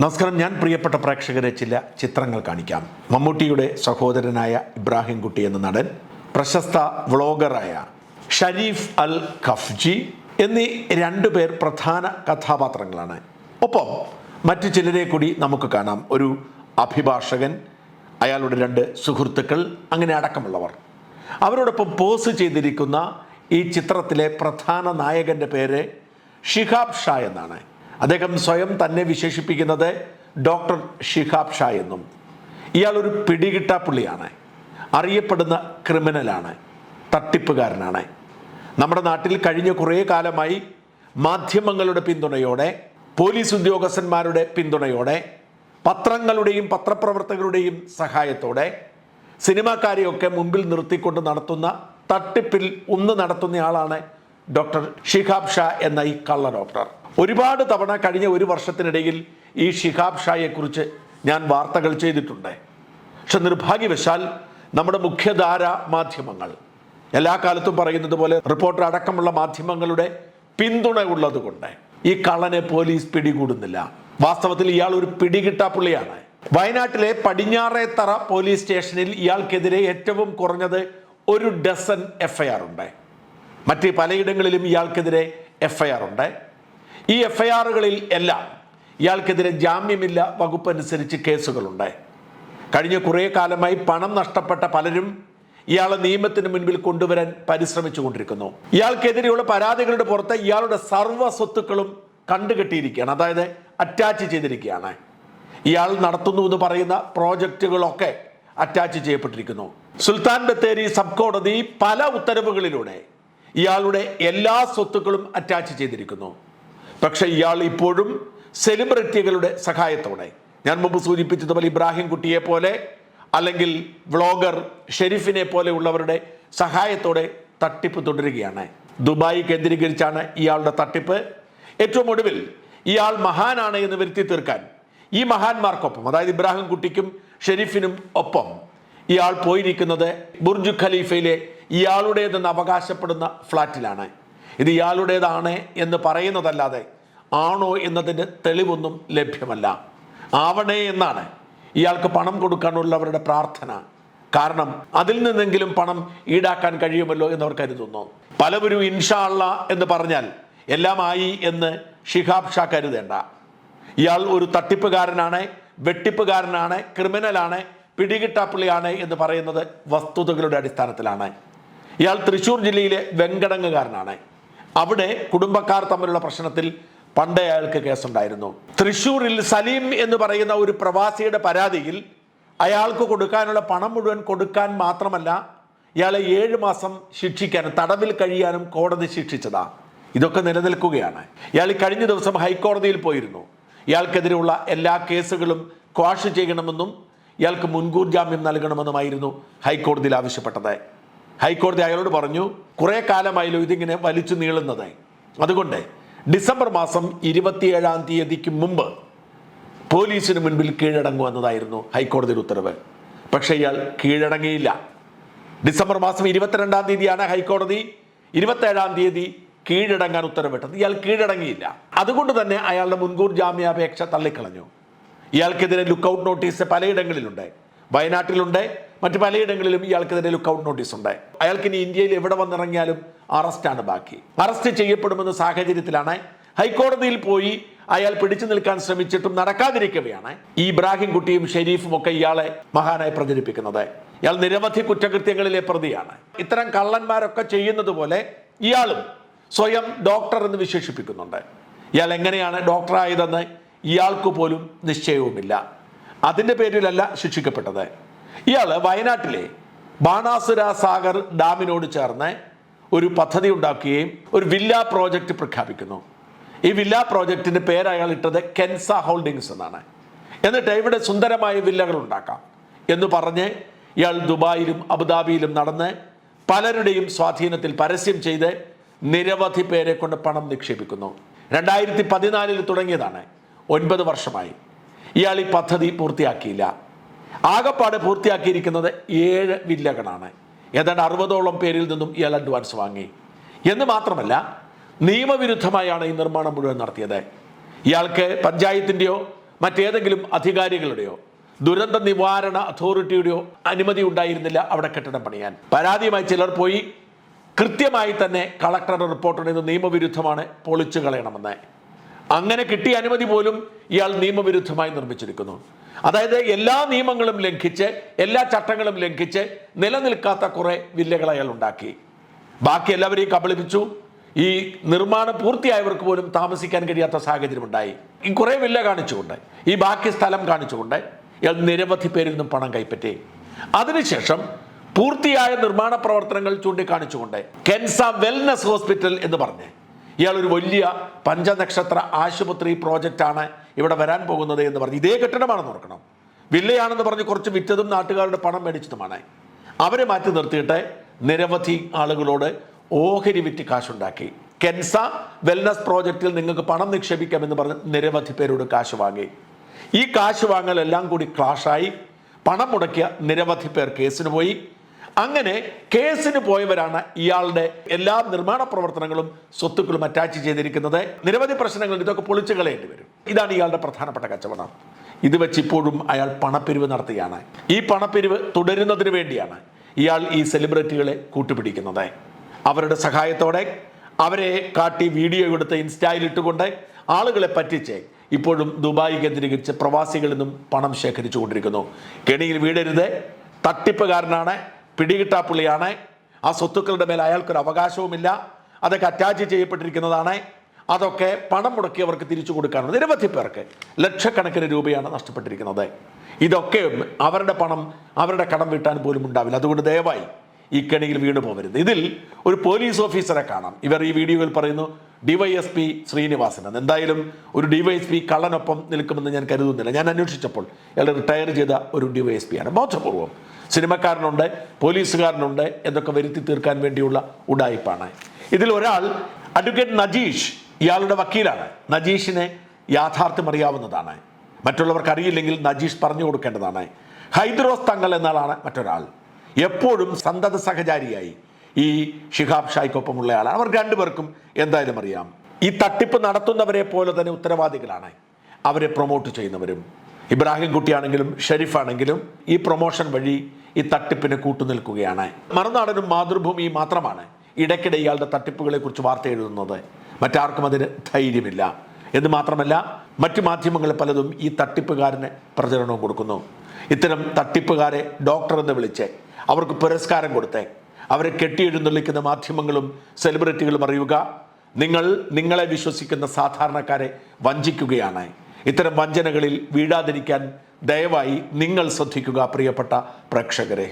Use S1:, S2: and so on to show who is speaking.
S1: നമസ്കാരം. ഞാൻ പ്രിയപ്പെട്ട പ്രേക്ഷകരെ ചില ചിത്രങ്ങൾ കാണിക്കാം. മമ്മൂട്ടിയുടെ സഹോദരനായ ഇബ്രാഹിം കുട്ടി എന്ന നടൻ പ്രശസ്ത വ്ളോഗറായ ഷരീഫ് അൽ ഖഫ്ജി എന്നീ രണ്ടു പേർ പ്രധാന കഥാപാത്രങ്ങളാണ്. ഒപ്പം മറ്റു ചിലരെ കൂടി നമുക്ക് കാണാം. ഒരു അഭിഭാഷകൻ അയാളുടെ രണ്ട് സുഹൃത്തുക്കൾ അങ്ങനെ അടക്കമുള്ളവർ. അവരോടൊപ്പം പോസ് ചെയ്തിരിക്കുന്ന ഈ ചിത്രത്തിലെ പ്രധാന നായകന്റെ പേര് ഷിഹാബ് ഷാ എന്നാണ്. അദ്ദേഹം സ്വയം തന്നെ വിശേഷിപ്പിക്കുന്നത് ഡോക്ടർ ഷിഹാബ് ഷാ എന്നും. ഇയാൾ ഒരു പിടികിട്ടാപ്പുള്ളിയാണ് അറിയപ്പെടുന്ന ക്രിമിനലാണ്. തട്ടിപ്പുകാരനാണ്. നമ്മുടെ നാട്ടിൽ കഴിഞ്ഞ കുറേ കാലമായി മാധ്യമങ്ങളുടെ പിന്തുണയോടെ പോലീസ് ഉദ്യോഗസ്ഥന്മാരുടെ പിന്തുണയോടെ പത്രങ്ങളുടെയും പത്രപ്രവർത്തകരുടെയും സഹായത്തോടെ സിനിമാക്കാരെയൊക്കെ മുമ്പിൽ നിർത്തിക്കൊണ്ട് നടത്തുന്ന തട്ടിപ്പിൽ ഒന്ന് നടത്തുന്നയാളാണ് ഡോക്ടർ ഷിഹാബ് ഷാ എന്ന ഈ കള്ള ഡോക്ടർ. ഒരുപാട് തവണ കഴിഞ്ഞ ഒരു വർഷത്തിനിടയിൽ ഈ ഷിഹാബ് ഷായെക്കുറിച്ച് ഞാൻ വാർത്തകൾ ചെയ്തിട്ടുണ്ട്. പക്ഷെ നിർഭാഗ്യവശാൽ നമ്മുടെ മുഖ്യധാര മാധ്യമങ്ങൾ എല്ലാ കാലത്തും പറയുന്നത് പോലെ റിപ്പോർട്ടർ അടക്കമുള്ള മാധ്യമങ്ങളുടെ പിന്തുണ ഉള്ളതുകൊണ്ട് ഈ കള്ളനെ പോലീസ് പിടികൂടുന്നില്ല. വാസ്തവത്തിൽ ഇയാൾ ഒരു പിടികിട്ടാപ്പുള്ളിയാണ് വയനാട്ടിലെ പടിഞ്ഞാറേത്തറ പോലീസ് സ്റ്റേഷനിൽ ഇയാൾക്കെതിരെ ഏറ്റവും കുറഞ്ഞത് ഒരു ഡസൻ എഫ്ഐആർ ഉണ്ട്. മറ്റ് പലയിടങ്ങളിലും ഇയാൾക്കെതിരെ എഫ്ഐആർ ഉണ്ട്. ഈ എഫ് ഐ ആറുകളിൽ എല്ലാം ഇയാൾക്കെതിരെ ജാമ്യമില്ല വകുപ്പ് അനുസരിച്ച് കേസുകളുണ്ട് കഴിഞ്ഞ കുറേ കാലമായി പണം നഷ്ടപ്പെട്ട പലരും ഇയാളെ നിയമത്തിന് മുൻപിൽ കൊണ്ടുവരാൻ പരിശ്രമിച്ചു കൊണ്ടിരിക്കുന്നു ഇയാൾക്കെതിരെയുള്ള പരാതികളുടെ പുറത്ത് ഇയാളുടെ സർവ സ്വത്തുക്കളും കണ്ടുകെട്ടിയിരിക്കുകയാണ്. അതായത് അറ്റാച്ച് ചെയ്തിരിക്കുകയാണ്. ഇയാൾ നടത്തുന്നു എന്ന് പറയുന്ന പ്രോജക്റ്റുകളൊക്കെ അറ്റാച്ച് ചെയ്യപ്പെട്ടിരിക്കുന്നു. സുൽത്താൻ ബത്തേരി സബ് കോടതി പല ഉത്തരവുകളിലൂടെ ഇയാളുടെ എല്ലാ സ്വത്തുക്കളും അറ്റാച്ച് ചെയ്തിരിക്കുന്നു. പക്ഷെ ഇയാൾ ഇപ്പോഴും സെലിബ്രിറ്റികളുടെ സഹായത്തോടെ. ഞാൻ മുമ്പ് സൂചിപ്പിച്ചതുപോലെ ഇബ്രാഹിം കുട്ടിയെ പോലെ അല്ലെങ്കിൽ വ്ളോഗർ ഷെരീഫിനെ പോലെയുള്ളവരുടെ സഹായത്തോടെ തട്ടിപ്പ് തുടരുകയാണ്. ദുബായ് കേന്ദ്രീകരിച്ചാണ് ഇയാളുടെ തട്ടിപ്പ്. ഏറ്റവും ഒടുവിൽ ഇയാൾ മഹാനാണ് എന്ന് വരുത്തി തീർക്കാൻ ഈ മഹാന്മാർക്കൊപ്പം അതായത് ഇബ്രാഹിം കുട്ടിക്കും ഷെരീഫിനും ഒപ്പം ഇയാൾ പോയിരിക്കുന്നത് ബുർജ് ഖലീഫയിലെ ഇയാളുടേതെന്ന് അവകാശപ്പെടുന്ന ഫ്ലാറ്റിലാണ്. ഇത് ഇയാളുടേതാണ് എന്ന് പറയുന്നതല്ലാതെ ആണോ എന്നതിന് തെളിവൊന്നും ലഭ്യമല്ല. ആവണേ എന്നാണ്. ഇയാൾക്ക് പണം കൊടുക്കാനുള്ളവരുടെ പ്രാർത്ഥന. കാരണം അതിൽ നിന്നെങ്കിലും പണം ഈടാക്കാൻ കഴിയുമല്ലോ എന്നവർ കരുതുന്നു. പലവരും ഇൻഷാള്ള എന്ന് പറഞ്ഞാൽ എല്ലാമായി എന്ന് ഷിഹാബ് ഷാ കരുതേണ്ട. ഇയാൾ ഒരു തട്ടിപ്പുകാരനാണ് വെട്ടിപ്പുകാരനാണ് ക്രിമിനലാണ് പിടികിട്ടാപ്പുള്ളിയാണ് എന്ന് പറയുന്നത് വസ്തുതകളുടെ അടിസ്ഥാനത്തിലാണ്. ഇയാൾ തൃശ്ശൂർ ജില്ലയിലെ വെങ്കടങ്ങുകാരനാണ്. അവിടെ കുടുംബക്കാർ തമ്മിലുള്ള പ്രശ്നത്തിൽ പണ്ടേ അയാൾക്ക് കേസുണ്ടായിരുന്നു. തൃശൂരിൽ സലീം എന്ന് പറയുന്ന ഒരു പ്രവാസിയുടെ പരാതിയിൽ അയാൾക്ക് കൊടുക്കാനുള്ള പണം മുഴുവൻ കൊടുക്കാൻ മാത്രമല്ല ഇയാളെ ഏഴ് മാസം ശിക്ഷിക്കാനും തടവിൽ കഴിയാനും കോടതി ശിക്ഷിച്ചതാ. ഇതൊക്കെ നിലനിൽക്കുകയാണ്. ഇയാൾ കഴിഞ്ഞ ദിവസം ഹൈക്കോടതിയിൽ പോയിരുന്നു. ഇയാൾക്കെതിരെയുള്ള എല്ലാ കേസുകളും ക്വാഷ് ചെയ്യണമെന്നും ഇയാൾക്ക് മുൻകൂർ ജാമ്യം നൽകണമെന്നുമായിരുന്നു ഹൈക്കോടതിയിൽ ആവശ്യപ്പെട്ടത്. ഹൈക്കോടതി അയാളോട് പറഞ്ഞു കുറേ കാലമായല്ലോ ഇതിങ്ങനെ വലിച്ചു നീളുന്നത്. അതുകൊണ്ട് ഡിസംബർ മാസം ഇരുപത്തിയേഴാം തീയതിക്ക് മുമ്പ് പോലീസിന് മുൻപിൽ കീഴടങ്ങുമെന്നതായിരുന്നു ഹൈക്കോടതിയുടെ ഉത്തരവ്. പക്ഷേ ഇയാൾ കീഴടങ്ങിയില്ല. ഡിസംബർ മാസം ഇരുപത്തിരണ്ടാം തീയതിയാണ് ഹൈക്കോടതി ഇരുപത്തേഴാം തീയതി കീഴടങ്ങാൻ ഉത്തരവിട്ടത്. ഇയാൾ കീഴടങ്ങിയില്ല. അതുകൊണ്ട് തന്നെ അയാളുടെ മുൻകൂർ ജാമ്യാപേക്ഷ തള്ളിക്കളഞ്ഞു. ഇയാൾക്കെതിരെ ലുക്കൗട്ട് നോട്ടീസ് പലയിടങ്ങളിലുണ്ട്. വയനാട്ടിലുണ്ട്. മറ്റ് പലയിടങ്ങളിലും ഇയാൾക്കെതിരെ ലുക്കൗട്ട് നോട്ടീസ് ഉണ്ട്. അയാൾക്ക് ഇനി ഇന്ത്യയിൽ എവിടെ വന്നിറങ്ങിയാലും അറസ്റ്റാണ് ബാക്കി. അറസ്റ്റ് ചെയ്യപ്പെടുമെന്ന സാഹചര്യത്തിലാണ് ഹൈക്കോടതിയിൽ പോയി അയാൾ പിടിച്ചു നിൽക്കാൻ ശ്രമിച്ചിട്ടും നടക്കാതിരിക്കവെയാണ് ഈ ഇബ്രാഹിം കുട്ടിയും ഷെരീഫും ഒക്കെ ഇയാളെ മഹാനായി പ്രചരിപ്പിക്കുന്നത്. ഇയാൾ നിരവധി കുറ്റകൃത്യങ്ങളിലെ പ്രതിയാണ്. ഇത്തരം കള്ളന്മാരൊക്കെ ചെയ്യുന്നത് പോലെ ഇയാളും സ്വയം ഡോക്ടർ എന്ന് വിശേഷിപ്പിക്കുന്നുണ്ട്. ഇയാൾ എങ്ങനെയാണ് ഡോക്ടറായതെന്ന് ഇയാൾക്ക് പോലും നിശ്ചയവുമില്ല. അതിന്റെ പേരിലല്ല ശിക്ഷിക്കപ്പെട്ടത്. ഇയാൾ വയനാട്ടിലെ ബാണാസുര സാഗർ ഡാമിനോട് ചേർന്ന് ഒരു പദ്ധതി ഉണ്ടാക്കുകയും ഒരു വില്ല പ്രോജക്റ്റ് പ്രഖ്യാപിക്കുന്നു. ഈ വില്ല പ്രോജക്റ്റിന്റെ പേര് അയാൾ ഇട്ടത് കെൻസ ഹോൾഡിങ്സ് എന്നാണ്. എന്നിട്ട് ഇവിടെ സുന്ദരമായ വില്ലകൾ ഉണ്ടാക്കാം എന്ന് പറഞ്ഞ് ഇയാൾ ദുബായിലും അബുദാബിയിലും നടന്ന് പലരുടെയും സ്വാധീനത്തിൽ പരസ്യം ചെയ്ത് നിരവധി പേരെ കൊണ്ട് പണം നിക്ഷേപിക്കുന്നു. രണ്ടായിരത്തി പതിനാലിൽ തുടങ്ങിയതാണ്. ഒൻപത് വർഷമായി. ഇയാൾ ഈ പദ്ധതി പൂർത്തിയാക്കിയില്ല. ആകപ്പാട് പൂർത്തിയാക്കിയിരിക്കുന്നത് ഏഴ് വില്ലകളാണ്. ഏതാണ്ട് അറുപതോളം പേരിൽ നിന്നും ഇയാൾ അഡ്വാൻസ് വാങ്ങി. എന്ന് മാത്രമല്ല നിയമവിരുദ്ധമായാണ് ഈ നിർമ്മാണം മുഴുവൻ നടത്തിയത്. ഇയാൾക്ക് പഞ്ചായത്തിന്റെയോ മറ്റേതെങ്കിലും അധികാരികളുടെയോ ദുരന്ത നിവാരണ അതോറിറ്റിയുടെയോ അനുമതി ഉണ്ടായിരുന്നില്ല അവിടെ കെട്ടിടം പണിയാൻ. പരാതിയുമായി ചിലർ പോയി കൃത്യമായി തന്നെ കളക്ടറുടെ റിപ്പോർട്ടിൽ നിന്ന് നിയമവിരുദ്ധമാണ് പൊളിച്ചു കളയണമെന്ന്. അങ്ങനെ കിട്ടിയ അനുമതി പോലും ഇയാൾ നിയമവിരുദ്ധമായി നിർമ്മിച്ചിരിക്കുന്നു. അതായത് എല്ലാ നിയമങ്ങളും ലംഘിച്ച് എല്ലാ ചട്ടങ്ങളും ലംഘിച്ച് നിലനിൽക്കാത്ത കുറെ വില്ലകൾ അയാൾ ഉണ്ടാക്കി. ബാക്കി എല്ലാവരെയും കബളിപ്പിച്ചു. ഈ നിർമ്മാണം പൂർത്തിയായവർക്ക് പോലും താമസിക്കാൻ കഴിയാത്ത സാഹചര്യം ഉണ്ടായി. ഈ കുറെ വില്ല കാണിച്ചുകൊണ്ട് ഈ ബാക്കി സ്ഥലം കാണിച്ചുകൊണ്ട് ഇയാൾ നിരവധി പേരിൽ നിന്നും പണം കൈപ്പറ്റി. അതിനുശേഷം പൂർത്തിയായ നിർമ്മാണ പ്രവർത്തനങ്ങൾ ചൂണ്ടിക്കാണിച്ചുകൊണ്ട് കെൻസ വെൽനസ് ഹോസ്പിറ്റൽ എന്ന് പറഞ്ഞ് ഇയാൾ ഒരു വലിയ പഞ്ചനക്ഷത്ര ആശുപത്രി പ്രോജക്റ്റാണ് ഇവിടെ വരാൻ പോകുന്നത് എന്ന് പറഞ്ഞ് ഇതേ കെട്ടിടമാണെന്ന് ഓർക്കണം. വില്ലയാണെന്ന് പറഞ്ഞ് കുറച്ച് വിറ്റതും നാട്ടുകാരുടെ പണം മേടിച്ചതുമാണ് അവരെ മാറ്റി നിർത്തിയിട്ട് നിരവധി ആളുകളോട് ഓഹരി വിറ്റ് കാശുണ്ടാക്കി. കെൻസ വെൽനസ് പ്രോജക്റ്റിൽ നിങ്ങൾക്ക് പണം നിക്ഷേപിക്കാമെന്ന് പറഞ്ഞ് നിരവധി പേരോട് കാശ് വാങ്ങി. ഈ കാശ് വാങ്ങലെല്ലാം കൂടി ക്ലാഷായി. പണം മുടക്കിയ നിരവധി പേർ കേസിന് പോയി. അങ്ങനെ കേസിന് പോയവരാണ് ഇയാളുടെ എല്ലാ നിർമ്മാണ പ്രവർത്തനങ്ങളും സ്വത്തുക്കളും അറ്റാച്ച് ചെയ്തിരിക്കുന്നത്. നിരവധി പ്രശ്നങ്ങൾ ഇതൊക്കെ പൊളിച്ചു കളയേണ്ടി വരും. ഇതാണ് ഇയാളുടെ പ്രധാനപ്പെട്ട കച്ചവടം. ഇത് വെച്ച് ഇപ്പോഴും അയാൾ പണപ്പിരിവ് നടത്തുകയാണ് ഈ പണപ്പിരിവ് തുടരുന്നതിന് വേണ്ടിയാണ് ഇയാൾ ഈ സെലിബ്രിറ്റികളെ കൂട്ടുപിടിക്കുന്നത്. അവരുടെ സഹായത്തോടെ അവരെ കാട്ടി വീഡിയോ എടുത്ത് ഇൻസ്റ്റായിൽ ഇട്ടുകൊണ്ട് ആളുകളെ പറ്റിച്ച് ഇപ്പോഴും ദുബായ് കേന്ദ്രീകരിച്ച് പ്രവാസികളിൽ നിന്നും പണം ശേഖരിച്ചു കൊണ്ടിരിക്കുന്നു കെണിയിൽ വീടരുത്. തട്ടിപ്പുകാരനാണ്. പിടികിട്ടാപ്പുള്ളിയാണ് ആ സ്വത്തുക്കളുടെ മേൽ അയാൾക്കൊരു അവകാശവുമില്ല. അതൊക്കെ അറ്റാച്ച് ചെയ്യപ്പെട്ടിരിക്കുന്നതാണ്. അതൊക്കെ പണം മുടക്കിയവർക്ക് തിരിച്ചു കൊടുക്കാനുണ്ട് നിരവധി പേർക്ക് ലക്ഷക്കണക്കിന് രൂപയാണ് നഷ്ടപ്പെട്ടിരിക്കുന്നത്. ഇതൊക്കെ അവരുടെ പണം അവരുടെ കടം വീട്ടാൻ പോലും ഉണ്ടാവില്ല. അതുകൊണ്ട് ദയവായി ഈ കെണിയിൽ വീണ് പോകരുത് ഇതിൽ ഒരു പോലീസ് ഓഫീസറെ കാണാം. ഇവർ ഈ വീഡിയോയിൽ പറയുന്നു ഡിവൈഎസ്പി ശ്രീനിവാസൻ. എന്ന്. എന്തായാലും ഒരു ഡിവൈഎസ്പി കള്ളനൊപ്പം നിൽക്കുമെന്ന് ഞാൻ കരുതുന്നില്ല. ഞാൻ അന്വേഷിച്ചപ്പോൾ ഇയാൾ റിട്ടയർ ചെയ്ത ഒരു ഡിവൈഎസ്പി ആണ് ബോധപൂർവം സിനിമക്കാരനുണ്ട് പോലീസുകാരനുണ്ട് എന്നൊക്കെ വരുത്തി തീർക്കാൻ വേണ്ടിയുള്ള ഉടായ്പാണ് ഇതിൽ ഒരാൾ അഡ്വക്കേറ്റ് നജീഷ് ഇയാളുടെ വക്കീലാണ്. നജീഷിനെ യാഥാർത്ഥ്യം അറിയാവുന്നതാണ് മറ്റുള്ളവർക്ക് അറിയില്ലെങ്കിൽ നജീഷ് പറഞ്ഞു കൊടുക്കേണ്ടതാണ്. ഹൈദ്രോസ് തങ്ങൾ എന്നാളാണ് മറ്റൊരാൾ. എപ്പോഴും സന്തത സഹചാരിയായി ഈ ഷിഹാബ് ഷായ്ക്കൊപ്പമുള്ള ആളാണ്. അവർ രണ്ടുപേർക്കും എന്തായാലും അറിയാം. ഈ തട്ടിപ്പ് നടത്തുന്നവരെ പോലെ തന്നെ ഉത്തരവാദികളാണ്. അവരെ പ്രൊമോട്ട് ചെയ്യുന്നവരും. ഇബ്രാഹിം കുട്ടിയാണെങ്കിലും ഷെരീഫാണെങ്കിലും ഈ പ്രൊമോഷൻ വഴി ഈ തട്ടിപ്പിന് കൂട്ടുനിൽക്കുകയാണ്. മറുനാടനും മാതൃഭൂമി മാത്രമാണ് ഇടയ്ക്കിടെ ഇയാളുടെ തട്ടിപ്പുകളെ കുറിച്ച് വാർത്ത എഴുതുന്നത്. മറ്റാർക്കും അതിന് ധൈര്യമില്ല. എന്ന് മാത്രമല്ല മറ്റു മാധ്യമങ്ങൾ പലതും ഈ തട്ടിപ്പുകാരന് പ്രചരണവും കൊടുക്കുന്നു. ഇത്തരം തട്ടിപ്പുകാരെ ഡോക്ടർ എന്ന് വിളിച്ച് അവർക്ക് പുരസ്കാരം കൊടുത്തേ അവരെ കെട്ടിയെഴുന്നള്ളിക്കുന്ന മാധ്യമങ്ങളും സെലിബ്രിറ്റികളും അറിയുക നിങ്ങൾ നിങ്ങളെ വിശ്വസിക്കുന്ന സാധാരണക്കാരെ വഞ്ചിക്കുകയാണ്. ഇത്തരം വഞ്ചനകളിൽ വീഴാതിരിക്കാൻ ദയവായി നിങ്ങൾ ശ്രദ്ധിക്കുക പ്രിയപ്പെട്ട പ്രേക്ഷകരെ.